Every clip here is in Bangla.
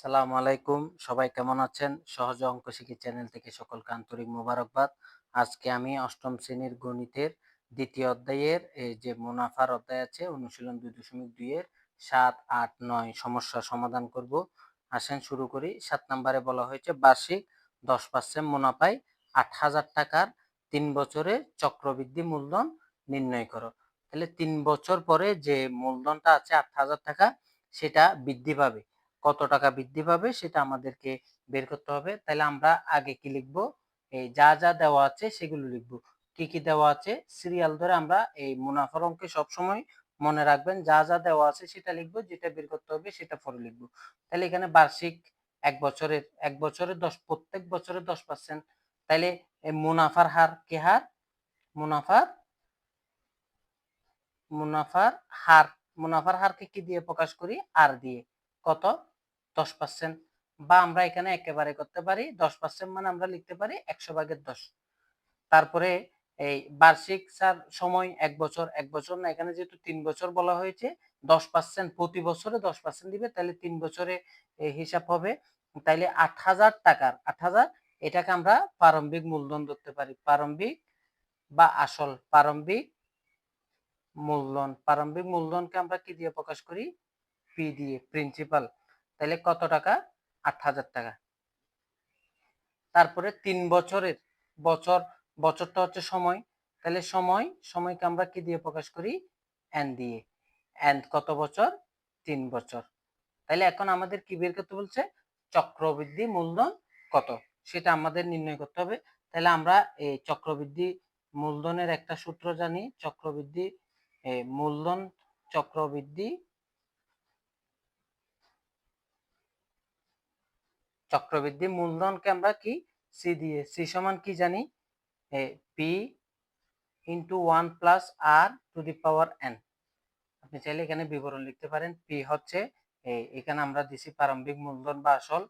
সালামু আলাইকুম। সবাই কেমন আছেন? সহজ অঙ্ক শিখি চ্যানেল থেকে সকলকে আন্তরিক মোবারকবাদ। আজকে আমি অষ্টম শ্রেণির গণিতের দ্বিতীয় অধ্যায়ের এই যে মুনাফার অধ্যায় আছে, অনুশীলন দুই দশমিক দুইয়ের সাত, আট, নয় সমস্যা সমাধান করব। আসেন শুরু করি। সাত নম্বরে বলা হয়েছে, বার্ষিক দশ পার্সেন্ট মুনাফায় আট হাজার টাকার তিন বছরে চক্রবৃদ্ধি মূলধন নির্ণয় করো। তাহলে তিন বছর পরে যে মূলধনটা আছে আট হাজার টাকা, সেটা বৃদ্ধি পাবে। কত টাকা বৃদ্ধি পাবে সেটা আমাদেরকে বের করতে হবে। তাহলে আমরা আগে কি লিখব? এই যা যা দেওয়া আছে সেগুলো লিখব। কি কি দেওয়া আছে? সিরিয়াল ধরে আমরা এই মুনাফার অঙ্কে সবসময় মনে রাখবেন, যা যা দেওয়া আছে সেটা লিখব, যেটা বের করতে হবে সেটা পরে লিখব। তাহলে এখানে বার্ষিক এক বছরের এক বছরের দশ, প্রত্যেক বছরের দশ পার্সেন্ট তাহলে মুনাফার হার কে হার? মুনাফার মুনাফার হার, মুনাফার হারকে কি দিয়ে প্রকাশ করি? আর দিয়ে। কত? দশ পার্সেন্ট বা আমরা এখানে একেবারে করতে পারি, দশ পার্সেন্ট মানে আমরা লিখতে পারি একশো ভাগের দশ। তারপরে এই বার্ষিক স্যার সময় এক বছর এক বছর না, এখানে যেহেতু তিন বছর বলা হয়েছে, দশ পার্সেন্ট প্রতি বছরে দশ পার্সেন্ট দিবে, তাহলে তিন বছরে হিসাব হবে, তাইলে আট হাজার টাকার, আট হাজার এটাকে আমরা প্রারম্ভিক মূলধন ধরতে পারি। প্রারম্ভিক বা আসল, প্রারম্ভিক মূলধন, প্রারম্ভিক মূলধনকে আমরা কি দিয়ে প্রকাশ করি? পি দিয়ে প্রিন্সিপাল তাহলে কত টাকা? আট হাজার টাকা। তারপরে তিন বছরের বছর, বছরটা হচ্ছে সময়। তাহলে সময়, সময়কে আমরা কি দিয়ে প্রকাশ করি? এন দিয়ে। এন কত বছর? তিন বছর। তাহলে এখন আমাদের কি বের করতে বলছে? চক্রবৃদ্ধি মূলধন কত? সেটা আমাদের নির্ণয় করতে হবে। তাহলে আমরা এই চক্রবৃদ্ধি মূলধনের একটা সূত্র জানি। চক্রবৃদ্ধি মূলধন চক্রবৃদ্ধি চক্রবৃদ্ধি মূলধনকে আমরা কি? সি দিয়ে, সি সমান কি জানি? P into one plus r to the power n আপনি চাইলে এখানে বিবরণ লিখতে পারেন। পি হচ্ছে এখানে আমরা দিছি প্রারম্ভিক মূলধন বা আসল।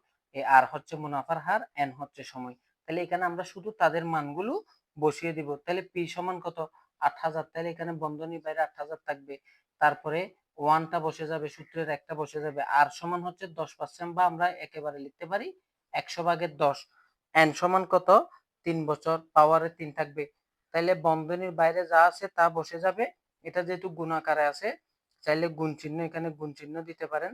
আর হচ্ছে মুনাফার হার এন হচ্ছে সময়। তাহলে এখানে আমরা শুধু তাদের মানগুলো বসিয়ে দিব। তাহলে পি সমান কত? আট হাজার। তাহলে এখানে বন্ধনী বাইরে আট হাজার থাকবে। তারপরে ওয়ানটা বসে যাবে, সূত্রের একটা বসে যাবে। আর সমান হচ্ছে দশ পার্সেন্ট বা আমরা একেবারে লিখতে পারি একশো ভাগের দশ। এন সমান কত? তিন বছর। পাওয়ারে তিন থাকবে। তাইলে বন্ধনীর বাইরে যা আছে তা বসে যাবে। এটা যেহেতু গুণাকারে আছে, চাইলে গুণ চিহ্ন এখানে গুণ চিহ্ন দিতে পারেন।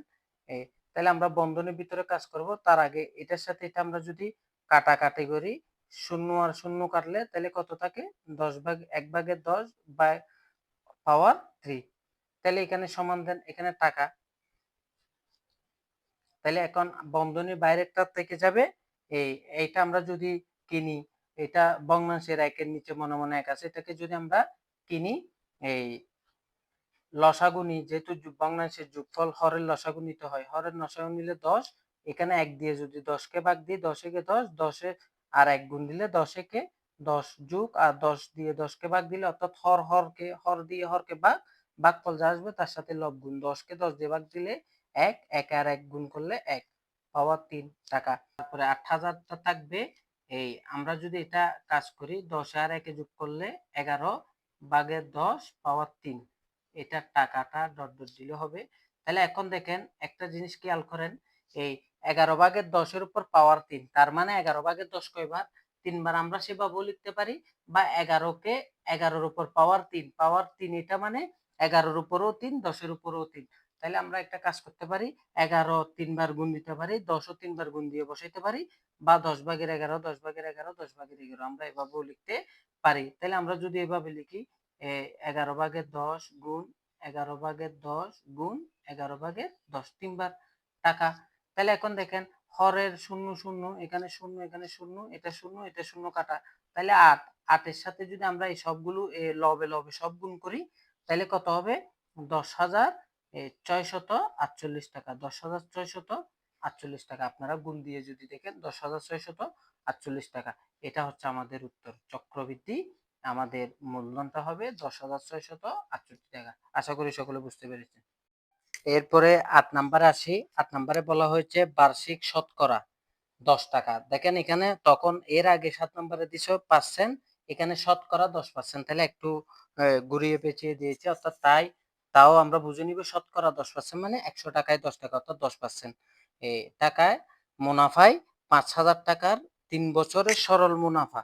তাহলে আমরা বন্ধনীর ভিতরে কাজ করব। তার আগে এটার সাথে এটা আমরা যদি কাটাকাটি করি শূন্য আর শূন্য কাটলে তাহলে কত থাকে? দশ ভাগ, এক ভাগের দশ বাই পাওয়ার থ্রি তাহলে এখানে সমান দেন, এখানে টাকা। তাহলে এখন বন্ধনীর বাইরেরটা থেকে যাবে, এই, এইটা আমরা যদি কিনি, এটা ভগ্নাংশের একের নিচে মনে মনে এক আছে, এটাকে যদি আমরা কিনি, এই লসাগু নিই যেহেতু ভগ্নাংশের যোগফল হরের লসাগু নিতে হয়, হরের লসাগু নিলে দশ, এখানে এক দিয়ে যদি দশকে ভাগ দিই, দশে কে দশ, দশে আর এক গুণ দিলে দশে কে দশ যুগ, আর দশ দিয়ে দশকে ভাগ দিলে অর্থাৎ হর হরকে, হর দিয়ে হরকে ভাগ ভাগফল যা আসবে তার সাথে লব গুণ দশকে দশ দিয়ে ভাগ দিলে এক এক আর এক গুণ করলে এক, পাওয়ার তিন টাকা। তারপরে আট হাজারটা থাকবে, এই আমরা যদি এটা কাজ করি, দশ আর একে যোগ করলে এগারো বাগের দশ, পাওয়ার তিন, এটা টাকাটা ডট ডট দিলে হবে। তাহলে এখন দেখেন একটা জিনিস খেয়াল করেন, এই এগারো ভাগের দশের উপর পাওয়ার তিন, তার মানে এগারো ভাগের দশ কয়বার তিনবার আমরা সেভাবেও লিখতে পারি, বা এগারোকে এগারোর উপর পাওয়ার তিন পাওয়ার তিন এটা মানে এগারোর উপরেও তিন, দশের উপরেও তিন। তাহলে আমরা একটা কাজ করতে পারি, এগারো তিনবার গুণ দিতে পারি, দশও তিনবার গুণ দিয়ে বসাইতে পারি, বা দশ ভাগের এগারো, দশ ভাগের এগারো, দশ ভাগের এগারো, আমরা এভাবেও লিখতে পারি। তাহলে আমরা যদি এভাবে লিখি এগারো ভাগের দশ গুণ এগারো ভাগের দশ গুণ এগারো ভাগের দশ, তিনবার টাকা। তাহলে এখন দেখেন, হরের শূন্য শূন্য, এখানে শূন্য এখানে শূন্য, এটা শূন্য এটা শূন্য কাটা। তাহলে আট, আটের সাথে যদি আমরা এই সবগুলো লবে লবে সব গুণ করি তাহলে কত হবে? দশ হাজার ছয়শত আটচল্লিশ টাকা। দশ হাজার ছয়শত আটচল্লিশ টাকা। আপনারা গুণ দিয়ে যদি দেখেন দশ হাজার ছয়শত আটচল্লিশ টাকা। এটা হচ্ছে আমাদের উত্তর। চক্রবৃদ্ধি আমাদের মূলধনটা হবে দশ হাজার ছয়শত আটষট্টি টাকা। আশা করি সকলে বুঝতে পেরেছেন। এরপরে আট নাম্বারে আসি। আট নাম্বারে বলা হয়েছে বার্ষিক শতকরা দশ টাকা। দেখেন এখানে তখন এর আগে সাত নাম্বারে দিছে পার্সেন্ট এখানে শতকরা দশ পার্সেন্ট তাহলে একটু ঘুরিয়ে পেঁচিয়ে দিয়েছে। অর্থাৎ তাই, তাও আমরা বুঝে নিব শতকরা দশ পার্সেন্ট মানে একশো টাকায় দশ টাকা, অর্থাৎ দশ পার্সেন্ট টাকায় মুনাফায় পাঁচ হাজার টাকার তিন বছরের সরল মুনাফা।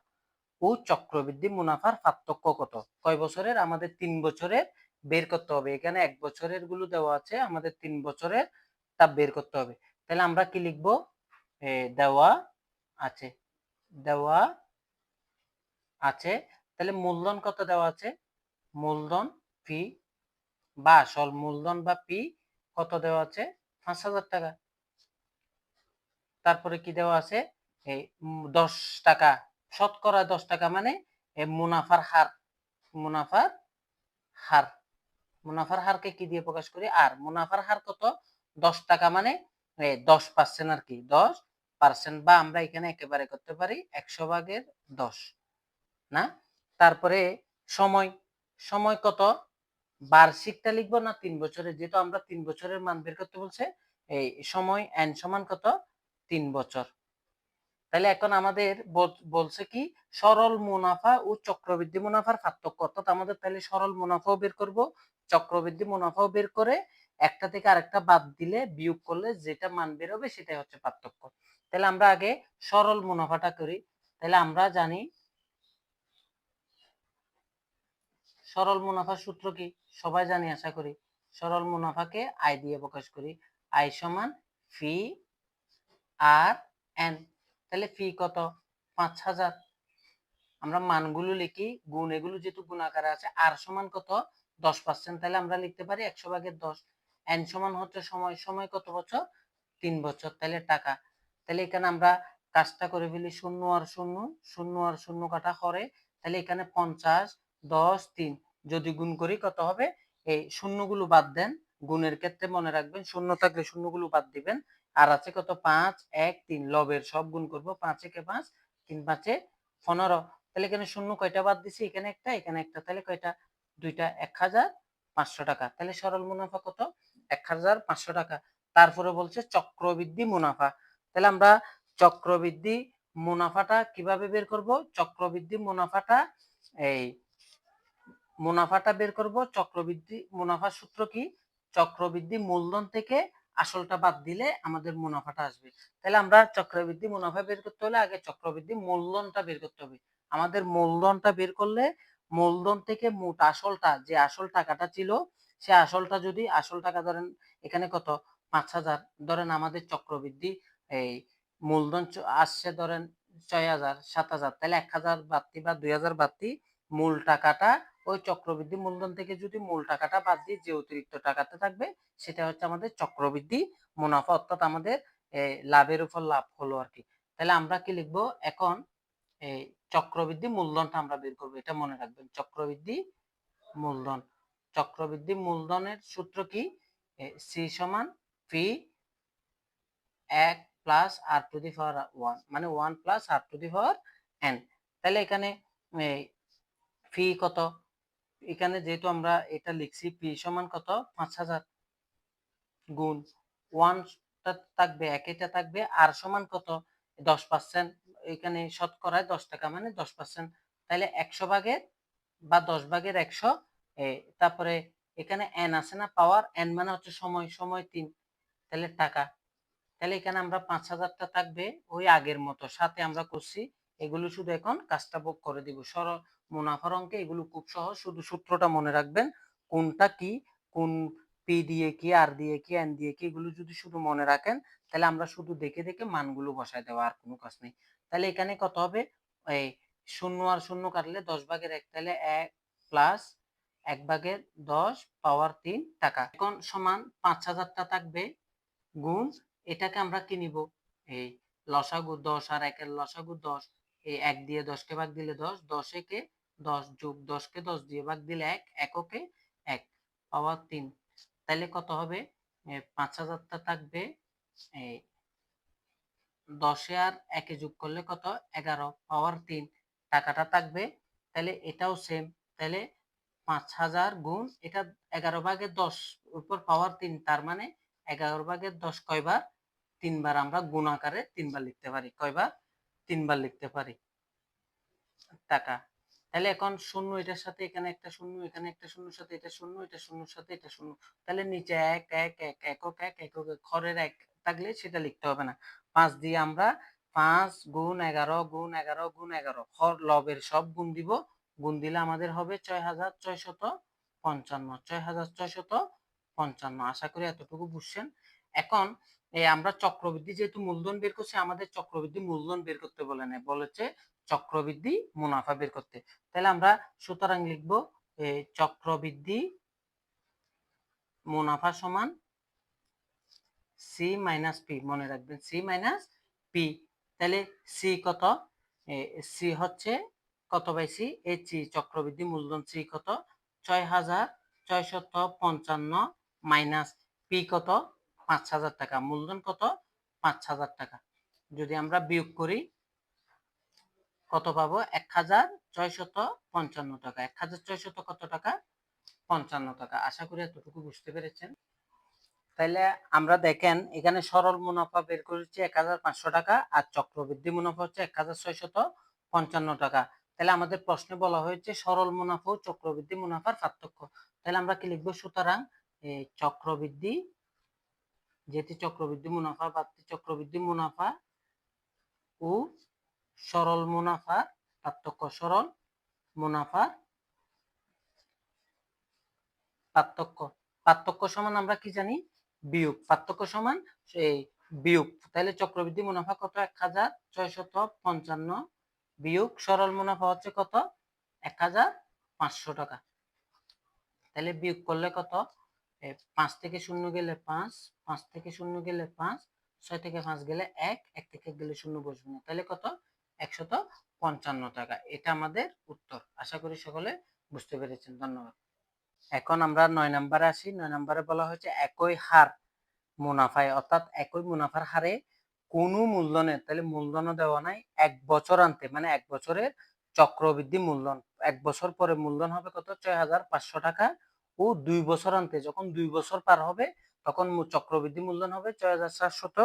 ও চক্রবৃদ্ধি মুনাফার পার্থক্য কত? কয় বছরের? আমাদের তিন বছরের বের করতে হবে। এখানে এক বছরেরগুলো দেওয়া আছে, আমাদের তিন বছরের তা বের করতে হবে। তাহলে আমরা কি লিখব? দেওয়া আছে। দেওয়া আছে, তাহলে মূলধন কত দেওয়া আছে? মূলধন ফি বা আসল মূলধন বা পি কত দেওয়া আছে? পাঁচ হাজার টাকা। তারপরে কি দেওয়া আছে? এই দশ টাকা, শতকরা দশ টাকা মানে মুনাফার হার মুনাফার হার। মুনাফার হারকে কি দিয়ে প্রকাশ করি? আর, মুনাফার হার কত? দশ টাকা মানে দশ পার্সেন্ট আর কি, দশ পার্সেন্ট বা আমরা এখানে একেবারে করতে পারি একশো ভাগের দশ। না? তারপরে সময়। সময় কত? বার্ষিকটা লিখব না তিন বছরের যেহেতু আমরা তিন বছরের মান বের করতে বলছে, এই সময় এন সমান কত? তিন বছর। তাহলে এখন আমাদের বলছে কি? সরল মুনাফা ও চক্রবৃদ্ধি মুনাফার পার্থক্য। অর্থাৎ আমাদের তাহলে সরল মুনাফাও বের করব, চক্রবৃদ্ধি মুনাফাও বের করে একটা থেকে আরেকটা বাদ দিলে বিয়োগ করলে যেটা মান বের হবে সেটাই হচ্ছে পার্থক্য। তাহলে আমরা আগে সরল মুনাফাটা করি। তাহলে আমরা জানি সরল মুনাফার সূত্র কি? সবাই জানি, আশা করি। সরল মুনাফাকে আয় দিয়ে প্রকাশ করি। আয় সমান ফি আর এন তাহলে ফি কত? পাঁচ হাজার। আমরা মানগুলো লিখি, গুণ এগুলো যেহেতু গুণ আকারে আছে আর সমান কত? দশ পার্সেন্ট তাহলে আমরা লিখতে পারি একশো ভাগের দশ। এন সমান হচ্ছে সময়। সময় কত বছর? তিন বছর। তাহলে টাকা। তাহলে এখানে আমরা কাজটা করে ফেলি শূন্য আর শূন্য। শূন্য আর শূন্য কাটা করে তাহলে এখানে পঞ্চাশ। দশ, তিন। যদি গুণ করি কত হবে? এই শূন্যগুলো বাদ দেন। গুণের ক্ষেত্রে মনে রাখবেন, শূন্য থাকলে শূন্যগুলো বাদ দিবেন। আর আছে কত? পাঁচ, এক, তিন। লবের সব গুণ করব পাঁচ, একে পাঁচ, তিন, পাঁচে পনেরো। তাহলে এখানে শূন্য কয়টা বাদ দিছি? এখানে একটা এখানে একটা। তাহলে কয়টা? দুইটা, এক হাজার পাঁচশো টাকা। তাহলে সরল মুনাফা কত? এক হাজার পাঁচশো টাকা। তারপরে বলছে চক্রবৃদ্ধি মুনাফা। তাহলে আমরা চক্রবৃদ্ধি মুনাফাটা কীভাবে বের করব? চক্রবৃদ্ধি মুনাফাটা এই মুনাফাটা বের করব, চক্রবৃদ্ধি মুনাফার সূত্র কি? চক্রবৃদ্ধি মূলধন থেকে আসলটা বাদ দিলে আমাদের মুনাফাটা আসবে। তাহলে আমরা চক্রবৃদ্ধি মুনাফা বের করতে হলে আগে চক্রবৃদ্ধি মূলধনটা বের করতে হবে। আমাদের মূলধনটা বের করলে মূলধন থেকে মোট আসলটা, যে আসল টাকাটা ছিল, সে আসলটা যদি, আসল টাকা ধরেন এখানে কত? পাঁচ হাজার। ধরেন আমাদের চক্রবৃদ্ধি এই মূলধন আসছে ধরেন ছয় হাজার, সাত হাজার। তাহলে এক হাজার বাড়তি বা দুই হাজার বাড়তি মূল টাকাটা ওই চক্রবৃদ্ধি মূলধন থেকে যদি মূল টাকাটা বাদ দিয়ে যে অতিরিক্ত টাকাটা থাকবে, সেটা হচ্ছে আমাদের চক্রবৃদ্ধি মুনাফা, অর্থাৎ আমাদের লাভের উপর লাভ হলো আর কি তাহলে আমরা কি লিখব? এখন এই চক্রবৃদ্ধি মূলধনটা আমরা বের করব। এটা মনে রাখবেন, চক্রবৃদ্ধি মূলধন। চক্রবৃদ্ধি মূলধনের সূত্র কি? সি সমান পি এক plus r to the power one মানে one plus r to the power n তাহলে এখানে ফি কত? এখানে যেহেতু আমরা এটা লিখছি পি সমান কত? পাঁচ হাজার গুণ ওয়ানটা থাকবে একেটা থাকবে, আর সমান কত? দশ পার্সেন্ট এখানে শতকরায় দশ টাকা মানে দশ পার্সেন্ট তাহলে একশো ভাগের বা দশ ভাগের একশো তারপরে এখানে এন আছে না পাওয়ার এন মানে হচ্ছে সময় সময় তিন। তাহলে টাকা। তাহলে এখানে আমরা পাঁচ হাজারটা থাকবে ওই আগের মতো। সাথে আমরা করছি, এগুলো শুধু এখন কাজটা বুক করে দিব। সরল মুনাফার অঙ্কে এগুলো খুব সহজ। শুধু সূত্রটা মনে রাখবেন, কোনটা কি, কোন পি দিয়ে কি আর দিয়ে কি এন দিয়ে কি, এগুলো যদি শুধু মনে রাখেন, তাহলে আমরা শুধু দেখে দেখে মানগুলো বসায় দেওয়া আর কোনো কাজ নেই। তাহলে এখানে কত হবে? এই শূন্য আর শূন্য কাটলে দশ ভাগের এক তাহলে এক প্লাস এক ভাগের দশ পাওয়ার তিন টাকা। এখন সমান পাঁচ হাজারটা থাকবে গুণ, এটাকে আমরা কি নিব? এই লসাগু দশ আর একের লসাগু দশ। এই এক দিয়ে দশকে ভাগ দিলে দশ দশ একে দশ যোগ দশকে দশ দিয়ে ভাগ দিলে এক, এককে এক পাওয়ার তিন। তাহলে কত হবে? পাঁচ হাজারটা থাকবে এই দশে আর একে যোগ করলে কত? এগারো পাওয়ার তিন। টাকাটা থাকবে তাহলে এটাও সেম তাহলে পাঁচ হাজার গুণ এটা এগারো ভাগের দশ উপর পাওয়ার তিন, তার মানে এগারো ভাগের দশ কয়বার? তিনবার আমরা গুণ আকারে তিনবার লিখতে পারি। কয়বার? তিনবার লিখতে পারি। টাকা। তাহলে এখন শূন্য, এটার সাথে এখানে একটা শূন্য, এখানে একটা শূন্যর সাথে এটা শূন্য, এটা শূন্যর সাথে এটা শূন্য। তাহলে নিচে এক এক এক, একক এক একক এক খরের এক থাকলে সেটা লিখতে হবে না। পাঁচ দিয়ে আমরা পাঁচ গুণ এগারো গুণ এগারো গুণ এগারো হর লবের সব গুণ দিব। গুণ দিলে আমাদের হবে ছয় হাজার ছয়শত পঞ্চান্ন, ছয় হাজার ছয়শত পঞ্চান্ন। আশা করি এতটুকু বুঝছেন। এখন এই আমরা চক্রবৃদ্ধি যেহেতু মূলধন বের করছি, আমাদের চক্রবৃদ্ধি মূলধন বের করতে বলে নাই। বলেছে চক্রবৃদ্ধি মুনাফা বের করতে। তাহলে আমরা সুতরাং লিখব চক্রবৃদ্ধি মুনাফা সমান সি মাইনাস পি মনে রাখবেন সি মাইনাস পি তাহলে সি কত? সি হচ্ছে কত বাই সি এই সি চক্রবৃদ্ধি মূলধন সি কত? ছয় হাজার ছয়শত পঞ্চান্ন মাইনাস পি কত? পাঁচ হাজার টাকা। মূলধন কত? পাঁচ হাজার টাকা। যদি আমরা বিয়োগ করি, কত পাবো? এক হাজার ছয়শত পঞ্চান্ন টাকা। এক হাজার ছয়শত কত টাকা? পঞ্চান্ন টাকা। আশা করি এতটুকু বুঝতে পেরেছেন। তাহলে আমরা দেখেন, এখানে সরল মুনাফা বের করেছি এক হাজার পাঁচশো টাকা আর চক্রবৃদ্ধি মুনাফা হচ্ছে এক হাজার ছয়শত পঞ্চান্ন টাকা। তাহলে আমাদের প্রশ্নে বলা হয়েছে, সরল মুনাফা ও চক্রবৃদ্ধি মুনাফার পার্থক্য। তাহলে আমরা কি লিখব? সুতরাং চক্রবৃদ্ধি যেটি চক্রবৃদ্ধি মুনাফা, বাড়তি চক্রবৃদ্ধি মুনাফা ও সরল মুনাফার পার্থক্য সরল মুনাফার পার্থক্য। পার্থক্য সমান আমরা কি জানি? বিয়োগ। পার্থক্য সমান এই বিয়োগ। তাহলে চক্রবৃদ্ধি মুনাফা কত? এক হাজার ছয়শত পঞ্চান্ন। বিয়োগ সরল মুনাফা হচ্ছে কত? এক হাজার পাঁচশো টাকা। তাহলে বিয়োগ করলে কত? পাঁচ থেকে শূন্য গেলে পাঁচ পাঁচ থেকে শূন্য গেলে পাঁচ, ছয় থেকে পাঁচ গেলে এক এক থেকে গেলে শূন্য বসবে না। তাহলে কত? একশত পঞ্চান্ন টাকা। এটা আমাদের উত্তর। আশা করি সকলে বুঝতে পেরেছেন। ধন্যবাদ। এখন আমরা নয় নম্বরে আসি। নয় নম্বরে বলা হয়েছে একই হার মুনাফায়। অর্থাৎ একই মুনাফার হারে কোনো মূলধনের তাহলে মূলধনও দেওয়া নাই, এক বছর আনতে মানে এক বছরের চক্রবৃদ্ধি মূলধন। এক বছর পরে মূলধন হবে কত? ছয় হাজার পাঁচশো টাকা। ও দুই বছর আনতে, যখন দুই বছর পার হবে, তখন চক্রবৃদ্ধি মূলধন হবে ছয় হাজার চারশত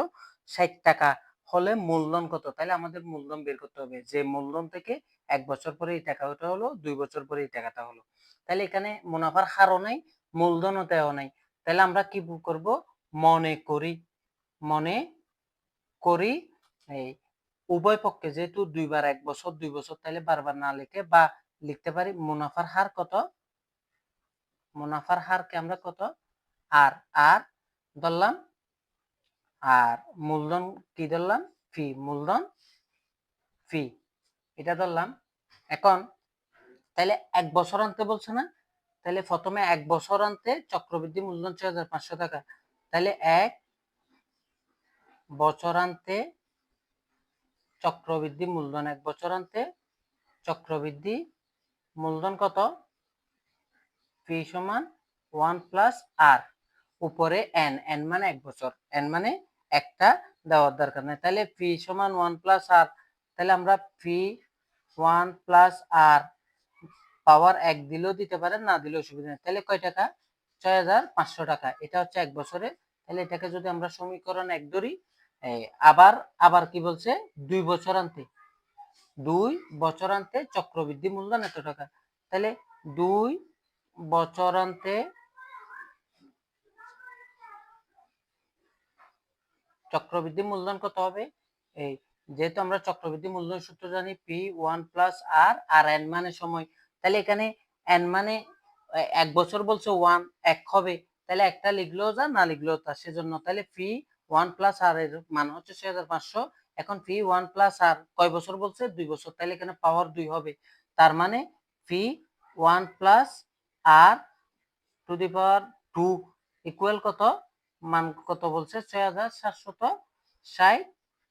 ষাট টাকা। হলে মূলধন কত? তাহলে আমাদের মূলধন বের করতে হবে। যে মূলধন থেকে এক বছর পরে এই টাকাটা হলো, দুই বছর পরে এই টাকাটা হলো। তাহলে এখানে মুনাফার হারও নাই, মূলধনও দেওয়া নাই। তাহলে আমরা কি করব? মনে করি মনে করি, এই উভয় পক্ষে যেহেতু দুইবার এক বছর, দুই বছর তাহলে বারবার না লিখে বা লিখতে পারি, মুনাফার হার কত? মুনাফার হারকে আমরা কত? আর আর, ধরলাম, আর মূলধন কি ধরলাম? ফি, মূলধন, ফি, এটা ধরলাম। এখন তাহলে এক বছর আনতে বলছে না? তাহলে প্রথমে এক বছর আনতে চক্রবৃদ্ধি মূলধন ছয় হাজার পাঁচশো টাকা। তাহলে এক বছর আনতে চক্রবৃদ্ধি মূলধন এক বছর আনতে চক্রবৃদ্ধি মূলধন কত? পি সমান ওয়ান প্লাস আর উপরে এন এন মানে এক বছর এন মানে একটা দেওয়ার দরকার নেই। তাহলে পি সমান ওয়ান প্লাস আর তাহলে আমরা P one plus r power এক দিলেও দিতে পারেন, না দিলেও অসুবিধা নেই। তাহলে কয় টাকা? ছয় হাজার পাঁচশো টাকা। এটা হচ্ছে এক বছরে। তাহলে এটাকে যদি আমরা সমীকরণ এক ধরি আবার আবার কি বলছে? দুই বছর আনতে দুই বছর আনতে চক্রবৃদ্ধি মূলধন এত টাকা। তাহলে দুই বছর আনতে চক্রবৃদ্ধি মূলধন কত হবে? এই, যেহেতু আমরা চক্রবৃদ্ধি মূলধন সূত্র জানি পি ওয়ান প্লাস আর আর এন মানে সময়। তাহলে এখানে এন মানে এক বছর বলছে ওয়ান এক হবে। তাহলে একটা লিখলেও যা না লিখলেও তা। সেজন্য তাহলে ফি ওয়ান প্লাস আর এর মান হচ্ছে ছয় হাজার পাঁচশো। এখন ফি ওয়ান প্লাস আর কয় বছর বলছে? দুই বছর। তাহলে এখানে পাওয়ার দুই হবে। তার মানে P one plus r to the power two equal কত? মান কত বলছে? ছয় হাজার সাতশত ষাট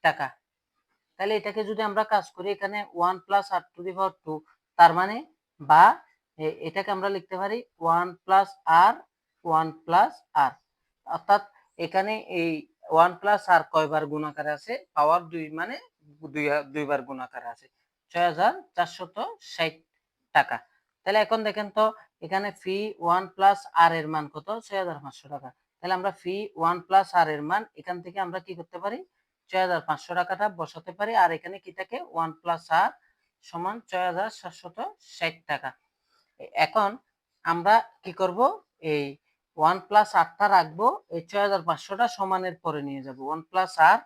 টাকা। তাহলে এটাকে যদি আমরা কাজ করি, এখানে one plus r to the power two তার মানে বা এটাকে আমরা লিখতে পারি one plus r one plus r অর্থাৎ এখানে এই ওয়ান প্লাস আর কয়বার গুণাকারে আছে? পাওয়ার দুই মানে দুই, দুইবার গুণাকারে আছে। ছয় হাজার চারশত ষাট টাকা। তাহলে এখন দেখেন তো, এখানে ফি ওয়ান প্লাস আর এর মান কত? ছয় হাজার পাঁচশো টাকা। তাহলে আমরা ফি ওয়ান প্লাস আর এর মান এখান থেকে আমরা কি করতে পারি? ছয় হাজার পাঁচশো টাকাটা বসাতে পারি, আর এখানে কি থাকে? ওয়ান প্লাস আর সমান ছয় হাজার সাতশত ষাট টাকা। এখন আমরা কি করব? এই ওয়ান প্লাস আটটা রাখব, এই ছয় হাজার পাঁচশোটা সমানের পরে নিয়ে যাব। One plus r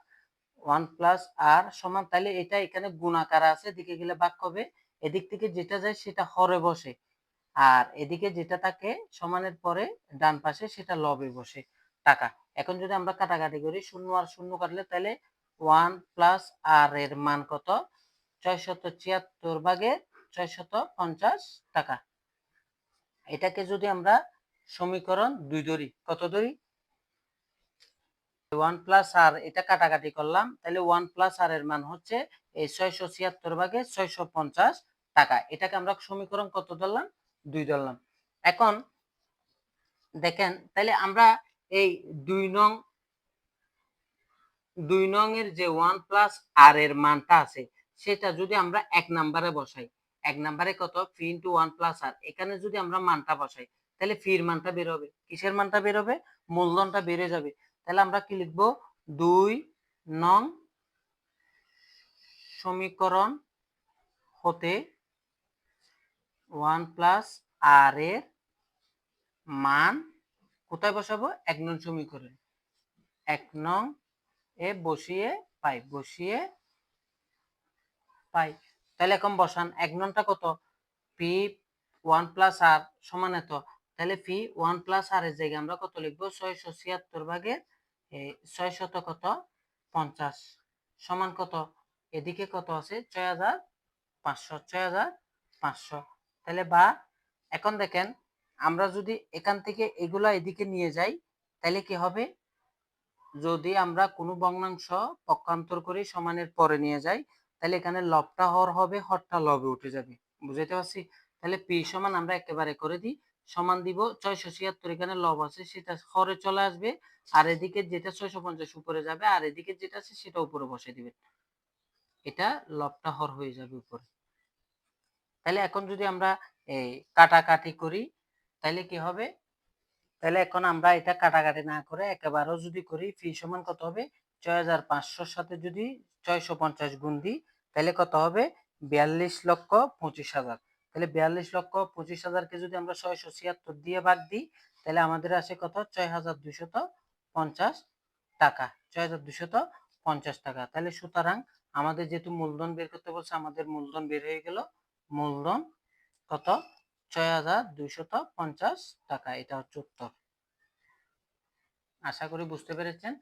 one plus r সমান, তাহলে এটা এখানে গুণাকার আছে দিকে গেলে বাক হবে। এদিক থেকে যেটা যায় সেটা হরে বসে। আর এদিকে যেটা থাকে সমানের পরে ডান পাশে সেটা লবে বসে টাকা। এখন যদি আমরা কাটাকাটি করি শূন্য আর শূন্য কাটলে তাহলে ওয়ান প্লাস আর এর মান কত? ছয়শত ছিয়াত্তর ভাগে ছয়শত পঞ্চাশ টাকা। এটাকে যদি আমরা সমীকরণ দুই ধরি, কত ধরি? ওয়ান প্লাস আর এটা কাটাকাটি করলাম, তাহলে ওয়ান প্লাস আর এর মান হচ্ছে এই ছয়শো ছিয়াত্তর ভাগে ছয়শো পঞ্চাশ টাকা। এটাকে আমরা সমীকরণ কত ধরলাম? দুই ধরলাম। এখন দেখেন তাহলে আমরা এই দুই নং দুই নং এর যে ওয়ান প্লাস আর এর মানটা আছে, সেটা যদি আমরা এক নাম্বারে বসাই, এক নাম্বারে কত? P into one plus r. এখানে যদি আমরা মানটা বসাই তাহলে ফির মানটা বের হবে। কিসের মানটা বের হবে? মূলধনটা বেড়ে যাবে। তাহলে আমরা কি লিখব? দুই নং সমীকরণ হতে ওয়ান প্লাস আর এর মান কোথায় বসাবো? এক নং সমীকরণ। এক নং এ বসিয়ে পাই বসিয়ে পাই। তাহলে এখন বসান, এক নংটা কত? পি ওয়ান প্লাস আর সমান এত। তাহলে পি ওয়ান প্লাস আর এর জায়গায় আমরা কত লিখব? ছয়শো ছিয়াত্তর ভাগের ছয় শত কত? পঞ্চাশ। সমান কত? এদিকে কত আছে? ছয় হাজার পাঁচশো, ছয় হাজার পাঁচশো। তাহলে বা, এখন দেখেন, আমরা যদি এখান থেকে এগুলা এদিকে নিয়ে যাই, তাহলে কি হবে? যদি আমরা কোনো ভগ্নাংশ পক্ষান্তর করি সমানের পরে নিয়ে যাই, তাহলে এখানে লবটা হর হবে, হরটা লবে উঠে যাবে। বুঝাইতে পারছি? তাহলে পি সমান আমরা একেবারে করে দিই, সমান দিব ছয়শো ছিয়াত্তর, এখানে লব আছে, সেটা হরে চলে আসবে, আর এদিকে যেটা ছয়শো পঞ্চাশ উপরে যাবে, আর এদিকে যেটা আছে সেটা উপরে বসে দিবে এটা লবটা হর হয়ে যাবে উপরে। তাহলে এখন যদি আমরা এই কাটাকাটি করি, তাহলে কি হবে? তাহলে এখন আমরা এটা কাটাকাটি না করে একেবারেও যদি করি, ফি সমান কত হবে? ছয় হাজার পাঁচশোর সাথে যদি ছয়শো পঞ্চাশ গুণ দিই, তাহলে কত হবে? বিয়াল্লিশ লক্ষ পঁচিশ হাজার। তাহলে বিয়াল্লিশ লক্ষ পঁচিশ হাজারকে যদি আমরা ছয়শো ছিয়াত্তর দিয়ে ভাগ দিই, তাহলে আমাদের আসে কত? ছয় হাজার দুইশত পঞ্চাশ টাকা। ছয় হাজার দুইশত পঞ্চাশ টাকা। তাহলে সুতরাং আমাদের যেহেতু মূলধন বের করতে বলছে, আমাদের মূলধন বের হয়ে গেল। মূলধন কত? ছয় হাজার দুইশত পঞ্চাশ টাকা এটা হচ্ছে উত্তর। আশা করি বুঝতে পেরেছেন।